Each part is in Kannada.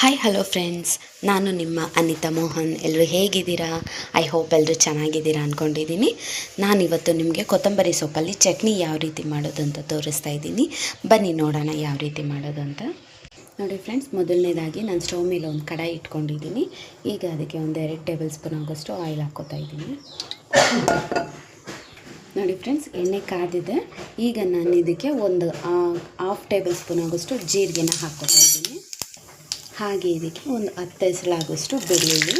ಹಾಯ್ ಹಲೋ ಫ್ರೆಂಡ್ಸ್ ನಾನು ನಿಮ್ಮ ಅನಿತಾ ಮೋಹನ್. ಎಲ್ಲರೂ ಹೇಗಿದ್ದೀರಾ? ಐ ಹೋಪ್ ಎಲ್ಲರೂ ಚೆನ್ನಾಗಿದ್ದೀರಾ ಅಂದ್ಕೊಂಡಿದ್ದೀನಿ ನಾನಿವತ್ತು ನಿಮಗೆ ಕೊತ್ತಂಬರಿ ಸೊಪ್ಪಲ್ಲಿ ಚಟ್ನಿ ಯಾವ ರೀತಿ ಮಾಡೋದು ಅಂತ ತೋರಿಸ್ತಾ ಇದ್ದೀನಿ. ಬನ್ನಿ ನೋಡೋಣ ಯಾವ ರೀತಿ ಮಾಡೋದು ಅಂತ. ನೋಡಿ ಫ್ರೆಂಡ್ಸ್ ಮೊದಲನೇದಾಗಿ ನಾನು ಸ್ಟವ್ ಮೇಲೆ ಒಂದು ಕಡಾಯಿ ಇಟ್ಕೊಂಡಿದ್ದೀನಿ. ಈಗ ಅದಕ್ಕೆ ಒಂದು ಎರಡು ಟೇಬಲ್ ಸ್ಪೂನ್ ಆಗೋಷ್ಟು ಆಯಿಲ್ ಹಾಕೋತಾ ಇದ್ದೀನಿ. ನೋಡಿ ಫ್ರೆಂಡ್ಸ್ ಎಣ್ಣೆ ಕಾದಿದೆ. ಈಗ ನಾನು ಇದಕ್ಕೆ ಒಂದು ಹಾಫ್ ಟೇಬಲ್ ಸ್ಪೂನ್ ಆಗೋಷ್ಟು ಜೀರಿಗೆನ ಹಾಕ್ಕೋತಾ ಇದ್ದೀನಿ. ಹಾಗೆ ಇದಕ್ಕೆ ಒಂದು ಹತ್ತು ಹೆಸಳಾಗೋಷ್ಟು ಬೆಳ್ಳುಳ್ಳಿ.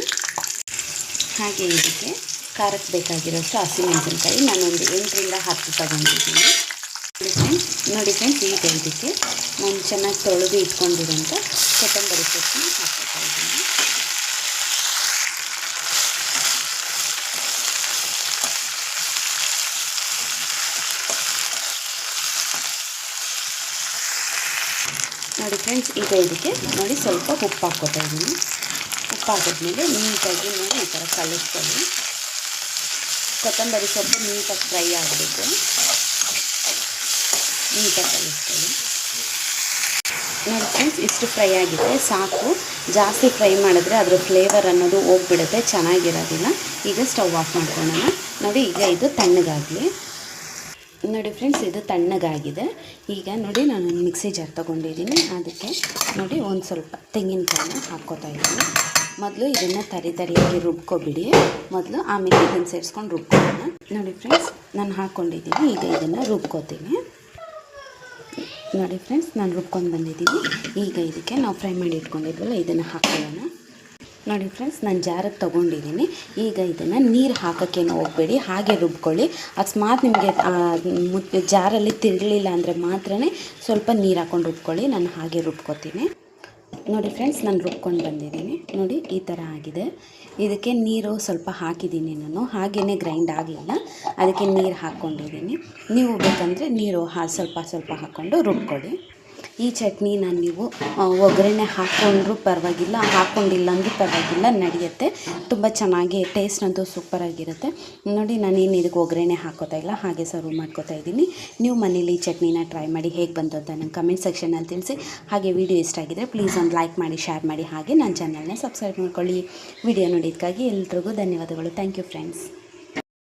ಹಾಗೆ ಇದಕ್ಕೆ ಖಾರಕ್ಕೆ ಬೇಕಾಗಿರೋಷ್ಟು ಹಸಿಮೆಣಸಿನ್ಕಾಯಿ. ನಾನೊಂದು ಎಂಟರಿಂದ ಹತ್ತು ತಗೊಂಡಿದ್ದೀನಿ. ನೋಡಿ ಫ್ರೆಂಡ್ಸ್ ನೋಡಿ ಫ್ರೆಂಡ್ಸ್ ಈಗ ಇದಕ್ಕೆ ನಾನು ಚೆನ್ನಾಗಿ ತೊಳೆದು ಇಟ್ಕೊಂಡಿರೋಂಥ ಕೊತ್ತಂಬರಿ ಸೊಪ್ಪು ಹಾಕ್ತಾ ಇದ್ದೀನಿ. ನೋಡಿ ಫ್ರೆಂಡ್ಸ್, ಈಗ ಇದಕ್ಕೆ ನೋಡಿ ಸ್ವಲ್ಪ ಉಪ್ಪು ಹಾಕ್ಕೋತಾ ಇದ್ದೀನಿ. ಉಪ್ಪು ಹಾಕಿದ್ಮೇಲೆ ನೀಟಾಗಿ ನೋಡಿ ಈ ಥರ ಕಲಿಸ್ಕೊಳ್ಳಿ. ಕೊತ್ತಂಬರಿ ಸೊಪ್ಪು ನೀಟಾಗಿ ಫ್ರೈ ಆಗಬೇಕು. ನೀಟಾಗಿ ಕಲಿಸ್ಕೊಳ್ಳಿ. ನೋಡಿ ಫ್ರೆಂಡ್ಸ್, ಇಷ್ಟು ಫ್ರೈ ಆಗಿದೆ. ಸಾಕು. ಜಾಸ್ತಿ ಫ್ರೈ ಮಾಡಿದ್ರೆ ಅದರ ಫ್ಲೇವರ್ ಅನ್ನೋದು ಹೋಗ್ಬಿಡುತ್ತೆ, ಚೆನ್ನಾಗಿರೋದಿಲ್ಲ. ಈಗ ಸ್ಟವ್ ಆಫ್ ಮಾಡ್ಕೊಳ್ಳೋಣ. ನೋಡಿ, ಈಗ ಇದು ತಣ್ಣಗಾಗಲಿ. ನೋಡಿ ಫ್ರೆಂಡ್ಸ್ ಇದು ತಣ್ಣಗಾಗಿದೆ. ಈಗ ನೋಡಿ ನಾನು ಮಿಕ್ಸಿ ಜಾರ್ ತೊಗೊಂಡಿದ್ದೀನಿ. ಅದಕ್ಕೆ ನೋಡಿ ಒಂದು ಸ್ವಲ್ಪ ತೆಂಗಿನಕಾಯಿನ ಹಾಕ್ಕೋತಾ ಇದ್ದೀನಿ. ಮೊದಲು ಇದನ್ನು ತರಿ ತರಿಯಾಗಿ ರುಬ್ಕೊಬಿಡಿ. ಮೊದಲು ಆಮೇಲೆ ಇದನ್ನು ಸೇರಿಸ್ಕೊಂಡು ರುಬ್ಕೊಳ್ಳೋಣ. ನೋಡಿ ಫ್ರೆಂಡ್ಸ್ ನಾನು ಹಾಕ್ಕೊಂಡಿದ್ದೀನಿ ಈಗ ಇದನ್ನು ರುಬ್ಕೋತೀನಿ. ನೋಡಿ ಫ್ರೆಂಡ್ಸ್ ನಾನು ರುಬ್ಕೊಂಡು ಬಂದಿದ್ದೀನಿ. ಈಗ ಇದಕ್ಕೆ ನಾವು ಫ್ರೈ ಮಾಡಿ ಇಟ್ಕೊಂಡಿದ್ವಲ್ಲ, ಇದನ್ನು ಹಾಕ್ಕೊಳ್ಳೋಣ ನೋಡಿ ಫ್ರೆಂಡ್ಸ್ ನಾನು ಜಾರಕ್ಕೆ ತೊಗೊಂಡಿದ್ದೀನಿ ಈಗ ಇದನ್ನು ನೀರು ಹಾಕೋಕ್ಕೇನು ಹೋಗಬೇಡಿ, ಹಾಗೆ ರುಬ್ಕೊಳ್ಳಿ. ಅಕಸ್ಮಾತ್ ನಿಮಗೆ ಜಾರಲ್ಲಿ ತಿರುಗಲಿಲ್ಲ ಅಂದರೆ ಮಾತ್ರ ಸ್ವಲ್ಪ ನೀರು ಹಾಕ್ಕೊಂಡು ರುಬ್ಕೊಳ್ಳಿ, ನಾನು ಹಾಗೆ ರುಬ್ಕೋತೀನಿ. ನೋಡಿ ಫ್ರೆಂಡ್ಸ್ ನಾನು ರುಬ್ಕೊಂಡು ಬಂದಿದ್ದೀನಿ ನೋಡಿ, ಈ ಥರ ಆಗಿದೆ. ಇದಕ್ಕೆ ನೀರು ಸ್ವಲ್ಪ ಹಾಕಿದ್ದೀನಿ ನಾನು. ಹಾಗೇ ಗ್ರೈಂಡ್ ಆಗಲಿಲ್ಲ. ಅದಕ್ಕೆ ನೀರು ಹಾಕ್ಕೊಂಡಿದ್ದೀನಿ ನೀವು ಬೇಕಂದರೆ ನೀರು ಹಾ, ಸ್ವಲ್ಪ ಸ್ವಲ್ಪ ಹಾಕ್ಕೊಂಡು ರುಬ್ಕೊಳ್ಳಿ. ಈ ಚಟ್ನಿನ ನೀವು ಒಗ್ಗರಣೆ ಹಾಕ್ಕೊಂಡ್ರೂ ಪರವಾಗಿಲ್ಲ ಹಾಕ್ಕೊಂಡಿಲ್ಲ ಅಂದರೂ ಪರವಾಗಿಲ್ಲ, ನಡೆಯುತ್ತೆ. ತುಂಬ ಚೆನ್ನಾಗಿ ಟೇಸ್ಟ್ ಅಂತೂ ಸೂಪರಾಗಿರುತ್ತೆ ನೋಡಿ, ನಾನೇನು ಇದಕ್ಕೆ ಒಗ್ಗರಣೆ ಹಾಕೋತಾ ಇಲ್ಲ, ಹಾಗೆ ಸರ್ವ್ ಮಾಡ್ಕೋತಾ ಇದ್ದೀನಿ. ನೀವು ಮನೇಲಿ ಈ ಚಟ್ನಿನ ಟ್ರೈ ಮಾಡಿ ಹೇಗೆ ಬಂತು ಅಂತ ನಂಗೆ ಕಮೆಂಟ್ ಸೆಕ್ಷನಲ್ಲಿ ತಿಳಿಸಿ. ಹಾಗೆ ವಿಡಿಯೋ ಇಷ್ಟ ಆಗಿದ್ರೆ ಪ್ಲೀಸ್ ಒಂದು ಲೈಕ್ ಮಾಡಿ ಶೇರ್ ಮಾಡಿ, ಹಾಗೆ ನನ್ನ ಚಾನಲ್ನ ಸಬ್ಸ್ಕ್ರೈಬ್ ಮಾಡ್ಕೊಳ್ಳಿ. ವಿಡಿಯೋ ನೋಡಿದ್ದಕ್ಕಾಗಿ ಎಲ್ರಿಗೂ ಧನ್ಯವಾದಗಳು. Thank you friends